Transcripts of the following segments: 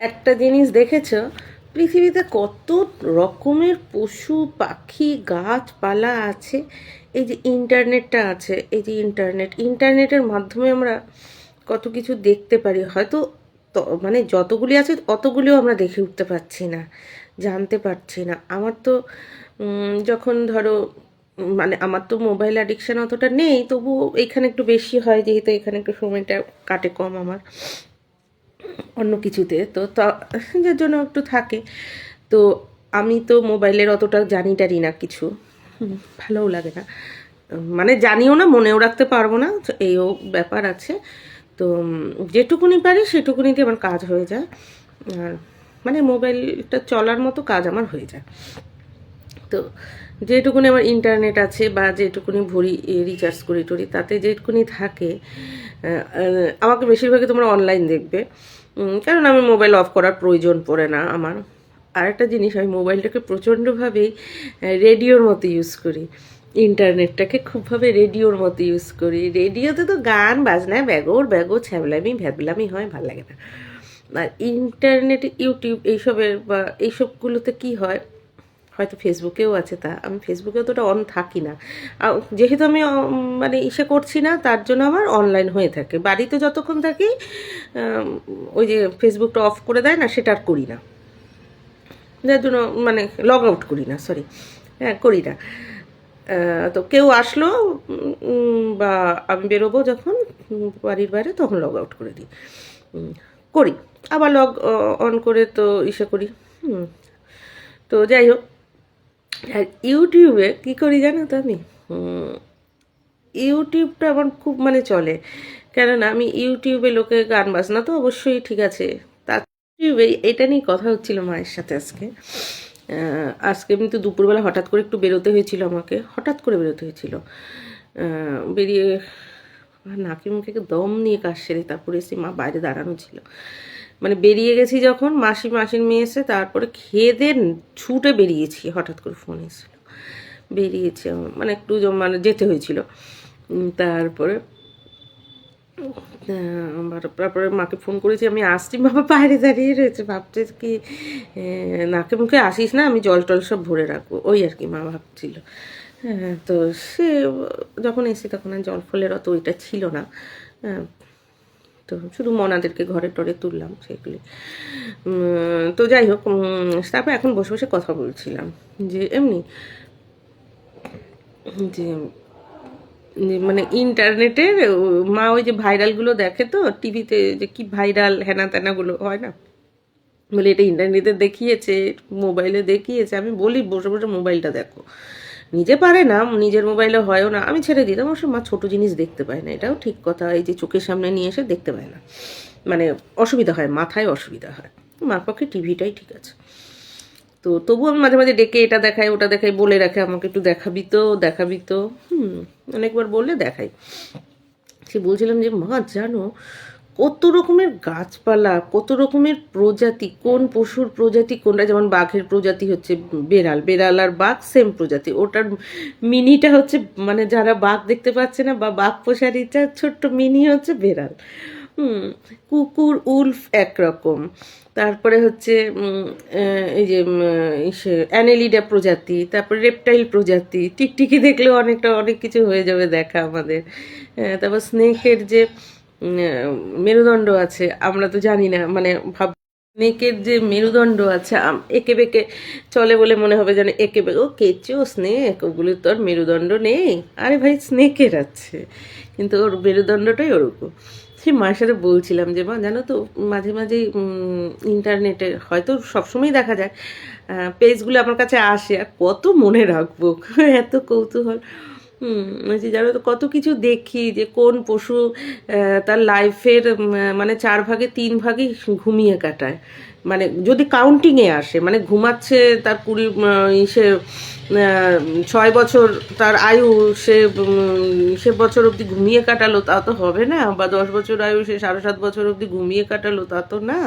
একটা জিনিস দেখেছ? পৃথিবীতে কত রকমের পশু, পাখি, গাছপালা আছে। এই যে ইন্টারনেটটা আছে, এই যে ইন্টারনেট। ইন্টারনেটের মাধ্যমে আমরা কত কিছু দেখতে পারি। হয়তো মানে যতগুলি আছে, অতগুলিও আমরা দেখে উঠতে পারছি না, জানতে পারছি না। আমার তো যখন ধরো মানে আমার তো মোবাইল অ্যাডিকশান অতটা নেই তবু এখানে একটু বেশি হয়, যেহেতু এখানে একটু সময়টা কাটে কম আমার। অন্য কিছুতে। তো যার জন্য একটু থাকে। তো আমি তো মোবাইলের অতটা জানি টারি না কিছু। ভালোও লাগে না। মানে জানিও না, মনেও রাখতে পারব না এইও ব্যাপার আছে। তো যেটুকুনি পারি সেটুকুনিতে আমার কাজ হয়ে যায়। আর মানে মোবাইলটা চলার মতো কাজ আমার হয়ে যায়। তো যেটুকুনি আমার ইন্টারনেট আছে বা যেটুকুনি ভরি রিচার্জ করি টরি, তাতে যেটুকুনি থাকে আমাকে বেশিরভাগই তোমরা অনলাইন দেখবে। কারণ আমি মোবাইল অফ করার প্রয়োজন পড়ে না আমার। আরেকটা জিনিস, আমি মোবাইলটাকে প্রচণ্ডভাবেই রেডিওর মতো ইউজ করি। ইন্টারনেটটাকে খুবভাবে রেডিওর মতো ইউজ করি। রেডিওতে তো গান, বাজনা, ব্যাগর ব্যাগো ছ্যাবলামি, ভ্যাবলামি হয়, ভালো লাগে না। আর ইন্টারনেটে ইউটিউব এইসবের বা এইসবগুলোতে কি হয় হয়তো ফেসবুকেও আছে তা, আমি ফেসবুকে অতটা অন থাকি না। যেহেতু আমি মানে ইসে করছি না, তার জন্য আমার অনলাইন হয়ে থাকে। বাড়িতে যতক্ষণ থাকি ওই যে ফেসবুকটা অফ করে দেয় না, সেটা আর করি না। যার জন্য মানে লগ আউট করি না সরি হ্যাঁ করি না। তো কেউ আসলো বা আমি বেরোবো যখন বাড়ির বাইরে, তখন লগ আউট করে দিই। করি। আবার লগ অন করে তো ইসে করি। তো যাই হোক। আর ইউটিউবে কী করি জানো তো আমি? ইউটিউবটা আমার খুব মানে চলে। কেননা আমি ইউটিউবে লোকে গান বাজনা তো অবশ্যই ঠিক আছে। তা ইউটিউবে এটা নিয়ে কথা হচ্ছিল মায়ের সাথে আজকে। আজকে আমি তো দুপুরবেলা হঠাৎ করে একটু বেরোতে হয়েছিল আমাকে। হঠাৎ করে বেরোতে হয়েছিল। বেরিয়ে নাকি মুখে দম নিয়ে কাজ সেরে তারপরে এসে মা বাইরে দাঁড়ানো ছিল। মানে বেরিয়ে গেছি যখন, মাসি মাসির মেয়ে এসে তারপরে খেয়ে ছুটে বেরিয়েছি, হঠাৎ করে ফোন এসেছিল। বেরিয়েছি মানে একটু মানে যেতে হয়েছিল। তারপরে তারপরে মাকে ফোন করেছি, আমি আসছি, বাবা বাইরে দাঁড়িয়ে রয়েছে, ভাবছে কি নাকে মুখে আসিস না, আমি জল টল সব ভরে রাখব, ওই আর কি মা ভাবছিল। হ্যাঁ তো সে, যখন এসে তখন আর জল ফলের অত ওইটা ছিল না। তো শুধু মনাদেরকে ঘরে টরে তুললাম সেগুলি। তো যাই হোক তারপর এখন বসে বসে কথা বলছিলাম যে এমনি, যে মানে ইন্টারনেটের মা ওই যে ভাইরালগুলো দেখে তো টিভিতে যে কি ভাইরাল হেনা তেনাগুলো হয় না? বলে এটা ইন্টারনেটে দেখিয়েছে মোবাইলে দেখিয়েছে, আমি বলি বসে বসে মোবাইলটা দেখো। নিজে পারে না, নিজের মোবাইলে হয়ও না, আমি ছেড়ে দিতাম, অবশ্য মা ছোটো জিনিস দেখতে পায় না, এটাও ঠিক কথা, এই যে চোখের সামনে নিয়ে এসে দেখতে পায় না। মানে অসুবিধা হয়, মাথায় অসুবিধা হয়। মার পক্ষে টিভিটাই ঠিক আছে। তো তবু আমি মাঝে মাঝে ডেকে এটা দেখাই, ওটা দেখাই, বলে রাখে, আমাকে একটু দেখাবি তো দেখাবি তো, হুম, অনেকবার বললে দেখাই। সে বলছিলাম যে, মা, জানো কত রকমের গাছপালা, কত রকমের প্রজাতি, কোন পশুর প্রজাতি, কোনটা? যেমন বাঘের প্রজাতি হচ্ছে বেড়াল বেড়াল আর বাঘ সেম প্রজাতি। ওটার মিনিটা হচ্ছে মানে যারা বাঘ দেখতে পাচ্ছে না বা বাঘ পোষার ইচ্ছা ছোট্ট মিনি হচ্ছে বেড়াল। কুকুর, উলফ একরকম। তারপরে হচ্ছে এই যে অ্যানেলিডা প্রজাতি, তারপরে রেপটাইল প্রজাতি, টিকটিকি দেখলেও অনেকটা, অনেক কিছু হয়ে যাবে দেখা আমাদের। তারপর স্নেকের যে মেরুদণ্ড আছে, আমরা তো জানি না মানে ভাব স্নেকের যে মেরুদণ্ড আছে এঁকে বেঁকে চলে বলে মনে হবে যেন একে বেঁকে ও কেঁচো স্নেক, ওগুলো তো আর মেরুদণ্ড নেই। আরে ভাই, স্নেকের আছে, কিন্তু ওর মেরুদণ্ডটাই ওরকম। সে মায়ের সাথে বলছিলাম যে, মা, জানো তো, মাঝে মাঝে ইন্টারনেটে হয়তো সবসময় দেখা যায় পেজগুলো আমার কাছে আসে, আর কত মনে রাখব, এত কৌতূহল। হুম যে জানো কত কিছু দেখি যে কোন পশু তার লাইফের মানে চার ভাগে, তিন ভাগই ঘুমিয়ে কাটায়। মানে যদি কাউন্টিংয়ে আসে মানে ঘুমাচ্ছে তার কুড়ি সে ছয় বছর তার আয়ু, সে সে বছর অবধি ঘুমিয়ে কাটালো, তা তো হবে না, বা দশ বছর আয়ু, সে সাড়ে সাত বছর অবধি ঘুমিয়ে কাটালো, তা তো না।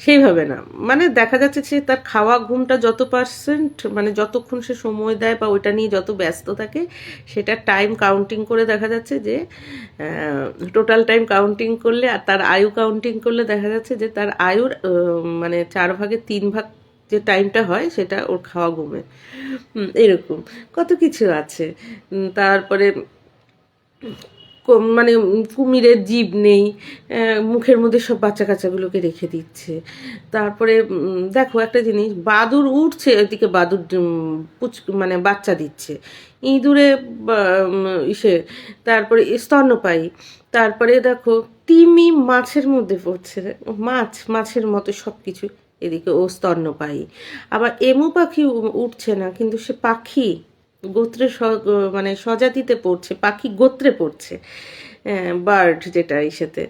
সেইভাবে না। মানে দেখা যাচ্ছে যে তার খাওয়া ঘুমটা যত পার্সেন্ট মানে যতক্ষণ সে সময় দেয় বা ওইটা নিয়ে যত ব্যস্ত থাকে সেটা টাইম কাউন্টিং করে দেখা যাচ্ছে যে টোটাল টাইম কাউন্টিং করলে আর তার আয়ু কাউন্টিং করলে দেখা যাচ্ছে যে তার আয়ুর মানে চার ভাগে তিন ভাগ যে টাইমটা হয়, সেটা ওর খাওয়া ঘুমে। এরকম। কত কিছু আছে। তারপরে মানে কুমিরের জীব নেই মুখের মধ্যে সব বাচ্চা কাচ্চাগুলোকে রেখে দিচ্ছে। তারপরে দেখো একটা জিনিস, বাদুর উঠছে ওইদিকে বাদুর পুচ মানে বাচ্চা দিচ্ছে। ইঁদুরে ইসে, তারপরে স্তন্যপায়ী, তারপরে দেখো তিমি মাছের মধ্যে পড়ছে। মাছ, মাছের মতো সব কিছু এদিকে ও স্তন্যপায়ী। আবার এমু পাখি উঠছে না, কিন্তু সে পাখি গোত্রে মানে স্বজাতিতে পড়ছে, পাখি গোত্রে পড়ছে বার্ড যেটা ইসেতে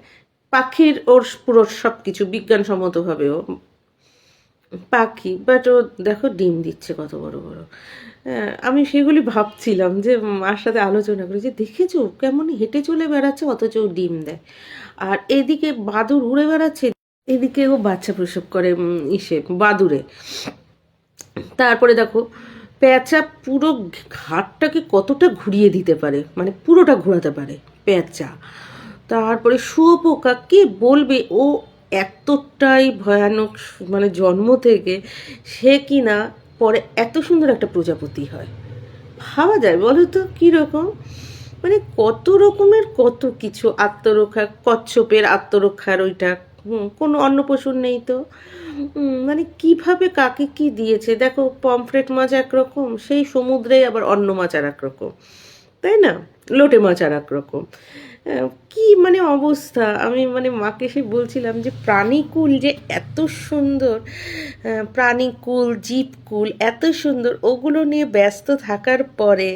পাখির ওর পুরো সব কিছু বিজ্ঞানসম্মতভাবেও। পাখি বাট ও দেখো ডিম দিচ্ছে কত বড় বড়। আমি সেগুলি ভাবছিলাম যে মার সাথে আলোচনা করি যে দেখেছ কেমন হেঁটে চলে বেড়াচ্ছে অথচ ডিম দেয়। আর এদিকে বাদুর উড়ে বেড়াচ্ছে, এদিকে ও বাচ্চা প্রসব করে ইসে বাদুরে তারপরে দেখো পেঁচা পুরো ঘাটটাকে কতটা ঘুরিয়ে দিতে পারে? মানে পুরোটা ঘোরাতে পারে পেঁচা তারপরে শুয়োপোকা কে বলবে, ও এতটাই ভয়ানক মানে জন্ম থেকে সে কি না পরে এত সুন্দর একটা প্রজাপতি হয়। ভাবা যায়, বলো তো কীরকম? মানে কত রকমের কত কিছু আত্মরক্ষা, কচ্ছপের আত্মরক্ষার ওইটা কোনো অন্য পশুর নেই তো। মানে কীভাবে কাকে কি দিয়েছে? দেখো, পমফ্রেট মাছ একরকম, সেই সমুদ্রে আবার অন্য মাছ আর একরকম, তাই না? লোটে মাছ আর একরকম। কি মানে অবস্থা? আমি মানে মাকে সে বলছিলাম যে প্রাণীকুল যে এত সুন্দর প্রাণীকুল, জীবকুল এত সুন্দর, ওগুলো নিয়ে ব্যস্ত থাকার পরে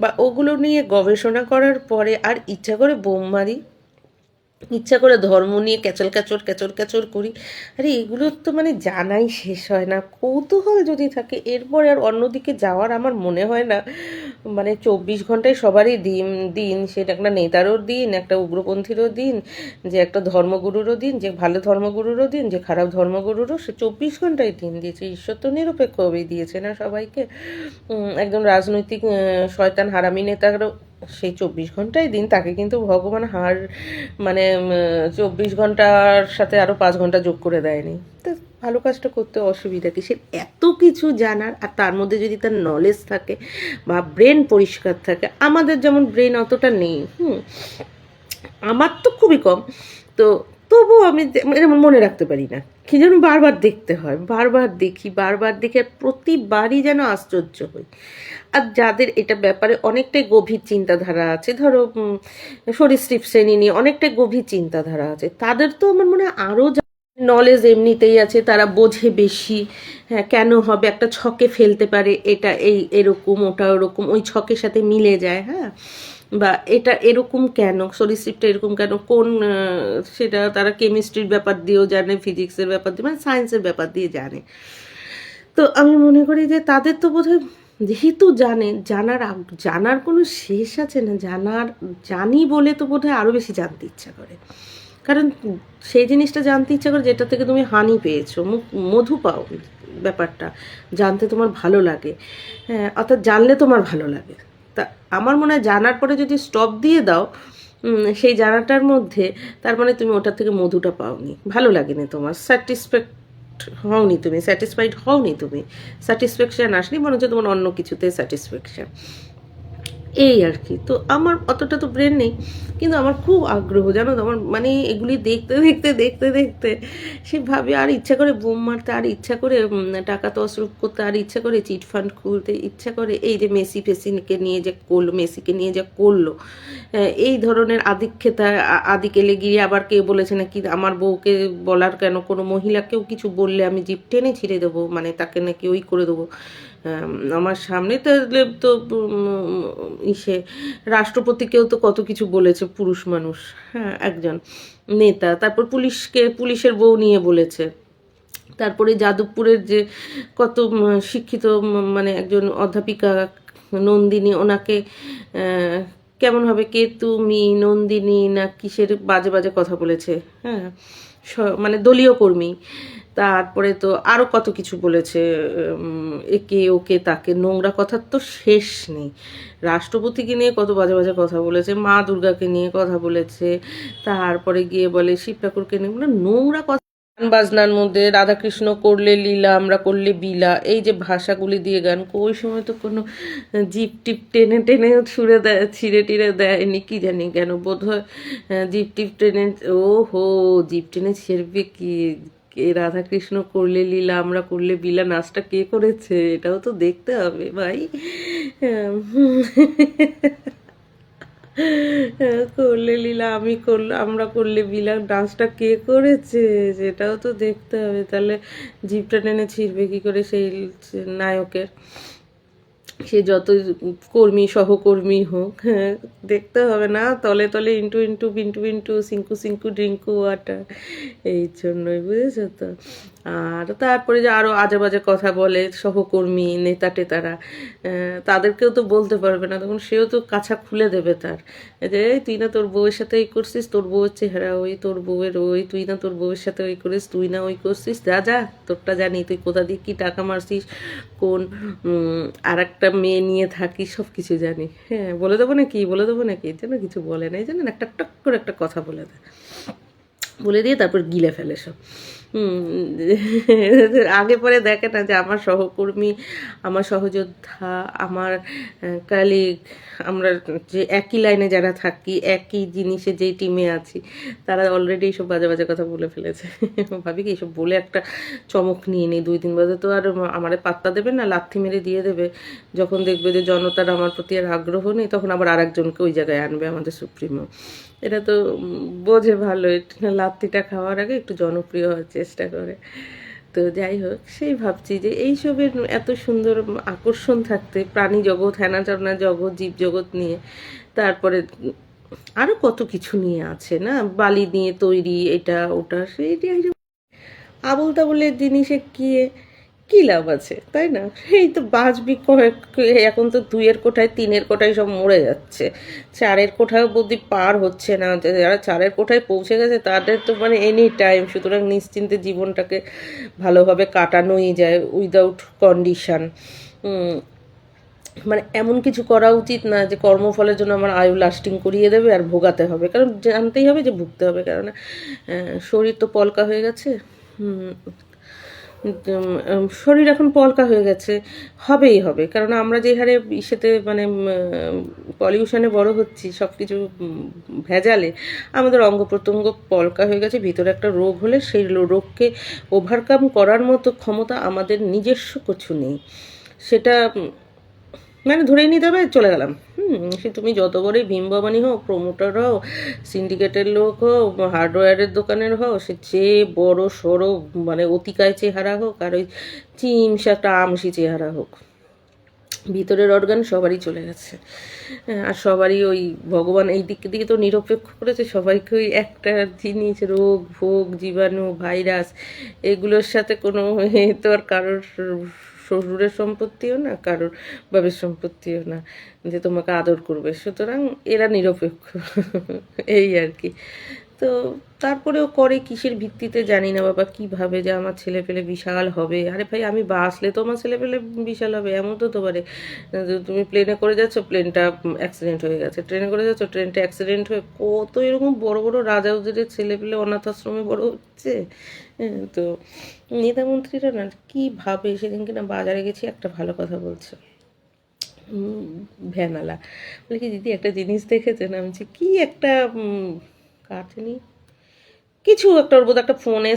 বা ওগুলো নিয়ে গবেষণা করার পরে আর ইচ্ছা করে বোম মারি? ইচ্ছা করে ধর্ম নিয়ে ক্যাচর ক্যাচর ক্যাচর ক্যাচর করি। আরে এগুলোর তো মানে জানাই শেষ হয় না। কৌতূহল যদি থাকে, এরপর আর অন্যদিকে যাওয়ার আমার মনে হয় না। মানে চব্বিশ ঘন্টায় সবারই দিন দিন সেটা একটা নেতারও দিন, একটা উগ্রপন্থীরও দিন, যে একটা ধর্মগুরুরও দিন, যে ভালো ধর্মগুরুরও দিন, যে খারাপ ধর্মগুরুরও, সে চব্বিশ ঘন্টায় দিন দিয়েছে। ঈশ্বর তো নিরপেক্ষ নিরপেক্ষভাবেই দিয়েছে না সবাইকে। একদম রাজনৈতিক শয়তান হারামি নেতারও সেই চব্বিশ ঘন্টায় দিন, তাকে কিন্তু ভগবান হার মানে চব্বিশ ঘণ্টার সাথে আরও পাঁচ ঘণ্টা যোগ করে দেয়নি। তো ভালো কাজটা করতে অসুবিধা কি? সে এত কিছু জানার, আর তার মধ্যে যদি তার নলেজ থাকে বা ব্রেন পরিষ্কার থাকে, আমাদের যেমন ব্রেন অতটা নেই, হুম, আমার তো খুবই কম। তো তবুও আমি যে- মনে রাখতে পারি না। কি যেন বারবার দেখতে হয়, বারবার দেখি, বারবার দেখে প্রতিবারই যেন আশ্চর্য হই। আর যাদের এটা ব্যাপারে অনেকটাই গভীর চিন্তাধারা আছে, ধরো সরীসৃপ শ্রেণি নিয়ে অনেকটাই গভীর চিন্তাধারা আছে, তাদের তো আমার মনে হয় আরও নলেজ এমনিতেই আছে, তারা বোঝে বেশি হ্যাঁ কেন হবে, একটা ছকে ফেলতে পারে, এটা এই, এরকম, ওটা ওরকম, ওই ছকের সাথে মিলে যায় হ্যাঁ। বা এটা এরকম কেন? সরিসৃপটা এরকম কেন? কোন সেটা তারা কেমিস্ট্রির ব্যাপার দিয়েও জানে ফিজিক্সের ব্যাপার দিয়ে মানে সায়েন্সের ব্যাপার দিয়ে জানে। তো আমি মনে করি যে তাদের তো বোধহয় যেহেতু জানে, জানার জানার কোনো শেষ আছে না, জানার, জানি বলে তো বোধহয় আরও বেশি জানতে ইচ্ছা করে। কারণ সেই জিনিসটা জানতে ইচ্ছা করে যেটা থেকে তুমি হানি পেয়েছ মধু পাও ব্যাপারটা, জানতে তোমার ভালো লাগে। হ্যাঁ অর্থাৎ জানলে তোমার ভালো লাগে। তা আমার মনে হয় জানার পরে যদি স্টপ দিয়ে দাও সেই জানাটার মধ্যে, তার মানে তুমি ওটার থেকে মধুটা পাওনি। ভালো লাগেনি তোমার। স্যাটিসফ্যাক্ট হওনি তুমি স্যাটিসফাইড হওনি তুমি। স্যাটিসফ্যাকশান আসনি, মনে হচ্ছে তোমার অন্য কিছুতে স্যাটিসফ্যাকশান এই আর কি। তো আমার অতটা তো ব্রেন নেই, কিন্তু আমার খুব আগ্রহ, জানো তো আমার মানে এগুলি দেখতে দেখতে দেখতে দেখতে সে ভাবে আর ইচ্ছা করে বোম মারতে, আর ইচ্ছা করে টাকা তসরুপ করতে, আর ইচ্ছা করে চিট ফান্ড খুলতে, ইচ্ছা করে এই যে মেসি ফেসিকে নিয়ে যে করল, মেসিকে নিয়ে যা করল এই ধরনের আদিক্ষেতা আদিকেলে গিয়ে আবার কে বলেছে নাকি? আমার বউকে বলার কেন? কোনো মহিলাকেও কিছু বললে আমি জিপ টেনে ছিঁড়ে দেবো মানে তাকে নাকি ওই করে দেবো। আমার সামনে। তো তো ইসে, রাষ্ট্রপতিকেও তো কত কিছু বলেছে, পুরুষ মানুষ হ্যাঁ একজন নেতা। তারপর পুলিশকে, পুলিশের বউ নিয়ে বলেছে। তারপরে যাদবপুরের যে কত শিক্ষিত মানে একজন অধ্যাপিকা নন্দিনী, ওনাকে কেমন হবে, কে তুমি, নন্দিনী না কিসের বাজে বাজে কথা বলেছে হ্যাঁ মানে দলীয় কর্মী। তারপরে তো আরও কত কিছু বলেছে একে ওকে তাকে নোংরা কথার তো শেষ নেই। রাষ্ট্রপতিকে নিয়ে কত বাজে বাজে কথা বলেছে, মা দুর্গাকে নিয়ে কথা বলেছে, তারপরে গিয়ে বলে শিব ঠাকুরকে নিয়ে নোংরা কথা। গান বাজনার মধ্যে রাধাকৃষ্ণ করলে লীলা, আমরা করলে বিলা এই যে ভাষাগুলি দিয়ে গান ওই সময় তো কোনো জিপ টিপ টেনে টেনে ছুঁড়ে দেয়, ছিঁড়ে টিড়ে দেয়নি, কি জানি কেন বোধ হয় জিপ টিপ টেনে ও হো জিপ টেনে ছেড়বে কি? কে রাধাকৃষ্ণ করলে লীলা, আমরা করলে বিলা নাচটা কে করেছে? এটাও তো দেখতে হবে, ভাই। করলে লীলা, আমি করলে, আমরা করলে বিলা ডান্সটা কে করেছে? সেটাও তো দেখতে হবে। তাহলে জিপটা টেনে ছিঁড়বে কি করে সেই নায়কের? সে যত কর্মী, সহকর্মী হোক হ্যাঁ দেখতে হবে না, তলে তলে ইন্টু ইন্টু বিন্টু বিন্টু সিঙ্কু সিঙ্কু, ড্রিঙ্কু ওয়াটার এই জন্যই, বুঝেছ তো? আর তারপরে যে আরও আজে বাজে কথা বলে সহকর্মী, নেতা টেতারা তাদেরকেও তো বলতে পারবে না। তখন সেও তো কাছা খুলে দেবে তার। যে, "এই, তুই না তোর বউয়ের সাথে এই করছিস, তোর বউয়ের চেহারা ওই, তোর বউয়ের ওই, তুই না তোর বউয়ের সাথে ওই করিস, তুই না ওই করছিস, যা যা, তোরটা জানি, তুই কোথা দিয়ে কী টাকা মারছিস, কোন আর একটা মেয়ে নিয়ে থাকিস সব কিছু জানি। হ্যাঁ বলে দেবো নাকি, বলে দেবো নাকি জন্য কিছু বলে না, এই জন্য একটা টক করে একটা কথা বলে দেয়। বলে দিয়ে তারপর গিলে ফেলে সব। আগে পরে দেখে না যে আমার সহকর্মী, আমার সহযোদ্ধা, আমার কালিগ আমরা যে একই লাইনে যারা থাকি, একই জিনিসে যেই টিমে আছি, তারা অলরেডি এইসব বাজে বাজে কথা বলে ফেলেছে। ভাবি কি এইসব বলে একটা চমক নিয়ে নিই দুই দিন বাজে তো আর আমারে পাত্তা দেবে না, লাথি মেরে দিয়ে দেবে। যখন দেখবে যে জনতার আমার প্রতি আর আগ্রহ নেই, তখন আবার আরেকজনকে ওই জায়গায় আনবে আমাদের সুপ্রিমো। এটা তো বোঝে ভালো লাত্তিটা খাওয়ার আগে একটু জনপ্রিয় হওয়ার চেষ্টা করে। তো যাই হোক, সেই ভাবছি যে এইসবের এত সুন্দর আকর্ষণ থাকতে প্রাণী জগৎ হ্যানা জগৎ, জীব জগৎ নিয়ে, তারপরে আরও কত কিছু নিয়ে আছে, না? বালি নিয়ে তৈরি, এটা, ওটা সেই আবল তাবলের জিনিসে গিয়ে কী লাভ আছে, তাই না? এই তো বাঁচবি এখন তো দুইয়ের কোঠায়, তিনের কোঠায় সব মরে যাচ্ছে। চারের কোঠাও বুদ্ধি পার হচ্ছে না। যারা চারের কোঠায় পৌঁছে গেছে, তাদের তো মানে এনি টাইম সুতরাং নিশ্চিন্তে জীবনটাকে ভালোভাবে কাটানোই যায় উইদাউট কন্ডিশন মানে এমন কিছু করা উচিত না যে কর্মফলের জন্য আমার আয়ু লাস্টিং করিয়ে দেবে আর ভোগাতে হবে। কারণ জানতেই হবে যে ভুগতে হবে কারণ শরীর তো পলকা হয়ে গেছে। শরীর এখন পলকা হয়ে গেছে। হবেই হবে। কারণ আমরা যে হারে ইসেতে মানে পলিউশনে বড় হচ্ছি সব কিছু ভেজালে, আমাদের অঙ্গ প্রত্যঙ্গ পলকা হয়ে গেছে। ভিতরে একটা রোগ হলে সেই রোগকে ওভারকাম করার মতো ক্ষমতা আমাদের নিজস্ব কিছু নেই। সেটা মানে ধরেই নিতে হবে চলে গেলাম। হুম সে তুমি যত বড়ই ভীম ভবানী হও প্রমোটার হও সিন্ডিকেটের লোক হোক হার্ডওয়্যারের দোকানের হোক সে যে বড় সড়ো মানে অতিকায় চেহারা হোক আর ওই চিমসা একটা আমসি চেহারা হোক ভিতরের অর্গান সবারই চলে গেছে। হ্যাঁ, আর সবারই ওই ভগবান এই দিক দিকে তো নিরপেক্ষ করেছে সবাইকে ওই একটা জিনিস রোগ ভোগ জীবাণু ভাইরাস এগুলোর সাথে কোনো তো আর কারোর শ্বশুরের সম্পত্তিও না, কারোর বাবের সম্পত্তিও না যে তোমাকে আদর করবে। সুতরাং এরা নিরপেক্ষ, এই আর কি। তো তারপরেও করে কিসের ভিত্তিতে জানি না বাবা কীভাবে যে আমার ছেলে পেলে বিশাল হবে। আরে ভাই আমি বাসলে তো আমার ছেলে পেলে বিশাল হবে এমন তো হতে পারে তুমি প্লেনে করে যাচ্ছ প্লেনটা অ্যাক্সিডেন্ট হয়ে গেছে। ট্রেনে করে যাচ্ছ ট্রেনটা অ্যাক্সিডেন্ট হয়ে কত এরকম বড় বড় রাজা উজিরের ছেলে পেলে অনাথ আশ্রমে বড় হচ্ছে? হ্যাঁ, তো নেতা মন্ত্রীরা না কীভাবে সেদিনকে না বাজারে গেছি একটা ভালো কথা বলছে। ভ্যানালা। বলে কি দিদি একটা জিনিস দেখেছেন? আমি কি একটা জানি কিছু একটা ওর বোধ একটা ফোনে